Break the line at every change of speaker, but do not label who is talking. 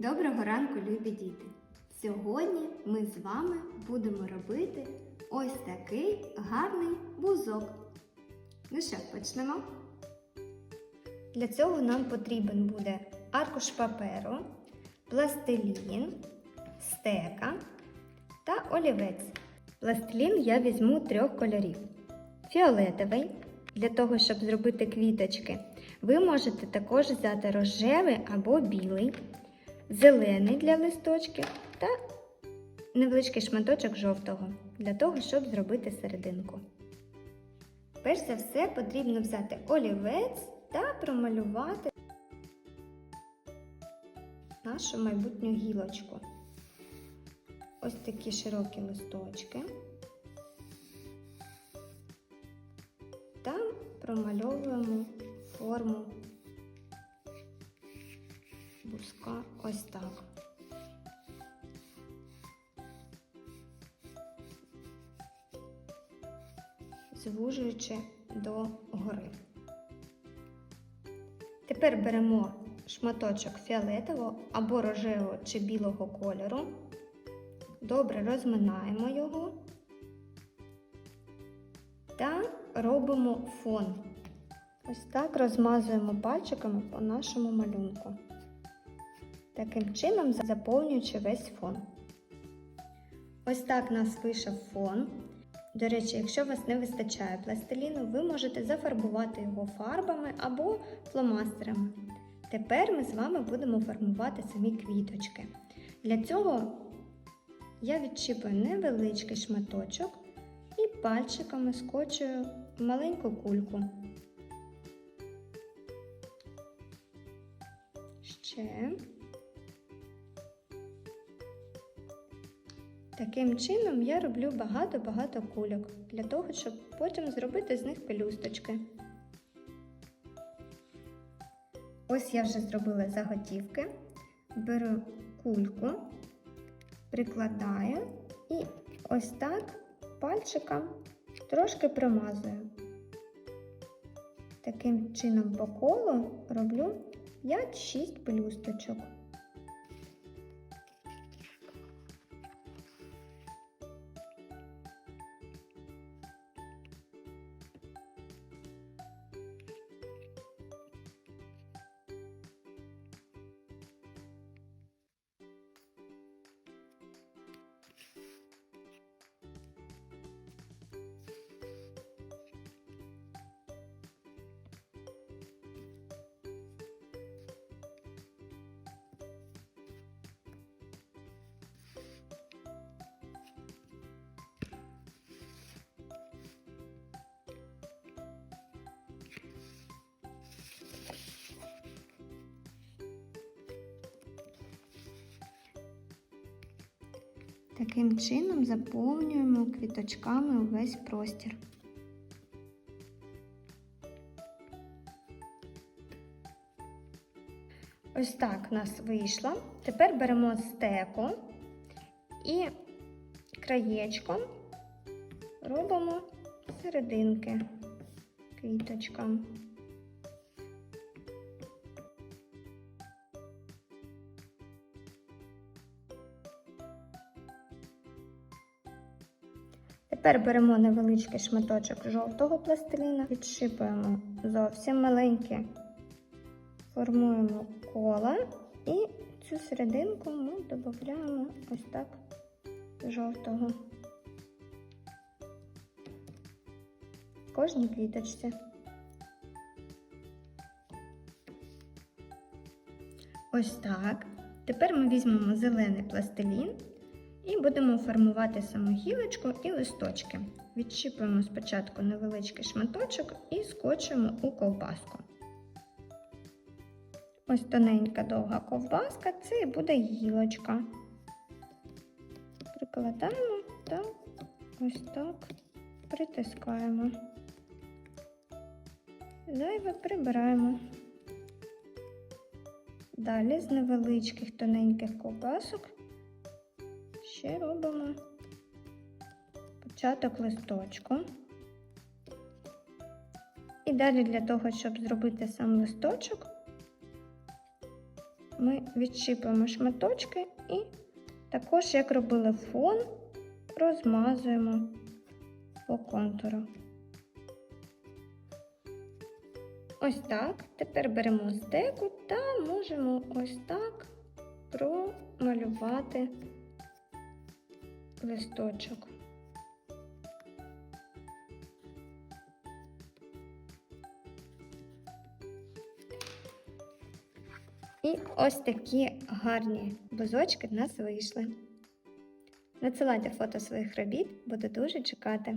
Доброго ранку, любі діти! Сьогодні ми з вами будемо робити ось такий гарний бузок. Ну що, почнемо? Для цього нам потрібен буде аркуш паперу, пластилін, стека та олівець. Пластилін я візьму трьох кольорів: фіолетовий для того, щоб зробити квіточки. Ви можете також взяти рожевий або білий, зелений для листочків та невеличкий шматочок жовтого для того, щоб зробити серединку. Перш за все потрібно взяти олівець та промалювати нашу майбутню гілочку. Ось такі широкі листочки. Та промальовуємо форму бузка ось так. Звужуючи до гори. Тепер беремо шматочок фіолетового або рожевого чи білого кольору. Добре розминаємо його та робимо фон. Ось так розмазуємо пальчиками по нашому малюнку. Таким чином заповнюючи весь фон. Ось так нас вийшов фон. До речі, якщо у вас не вистачає пластиліну, ви можете зафарбувати його фарбами або фломастерами. Тепер ми з вами будемо формувати самі квіточки. Для цього я відчіпую невеличкий шматочок і пальчиками скочую маленьку кульку. Ще. Таким чином я роблю багато-багато кульок для того, щоб потім зробити з них пелюсточки. Ось я вже зробила заготівки. Беру кульку, прикладаю і ось так пальчиком трошки промазую. Таким чином по колу роблю 5-6 пелюсточок. Таким чином заповнюємо квіточками увесь простір. Ось так у нас вийшло. Тепер беремо стеку і краєчком робимо серединки квіточкам. Тепер беремо невеличкий шматочок жовтого пластиліна, відшипуємо зовсім маленьке, формуємо коло і цю серединку ми додаємо ось так жовтого. Кожній квіточці. Ось так. Тепер ми візьмемо зелений пластилін. І будемо формувати саму гілочку і листочки. Відщіпуємо спочатку невеличкий шматочок і скочуємо у ковбаску. Ось тоненька довга ковбаска це і буде гілочка. Прикладаємо та ось так притискаємо. Зайве прибираємо. Далі з невеличких тоненьких ковбасок ще робимо початок листочку. І далі для того, щоб зробити сам листочок, ми відщіпуємо шматочки і також, як робили фон, розмазуємо по контуру. Ось так. Тепер беремо стеку та можемо ось так промалювати листочок. І ось такі гарні бузочки в нас вийшли. Надсилайте фото своїх робіт, буду дуже чекати.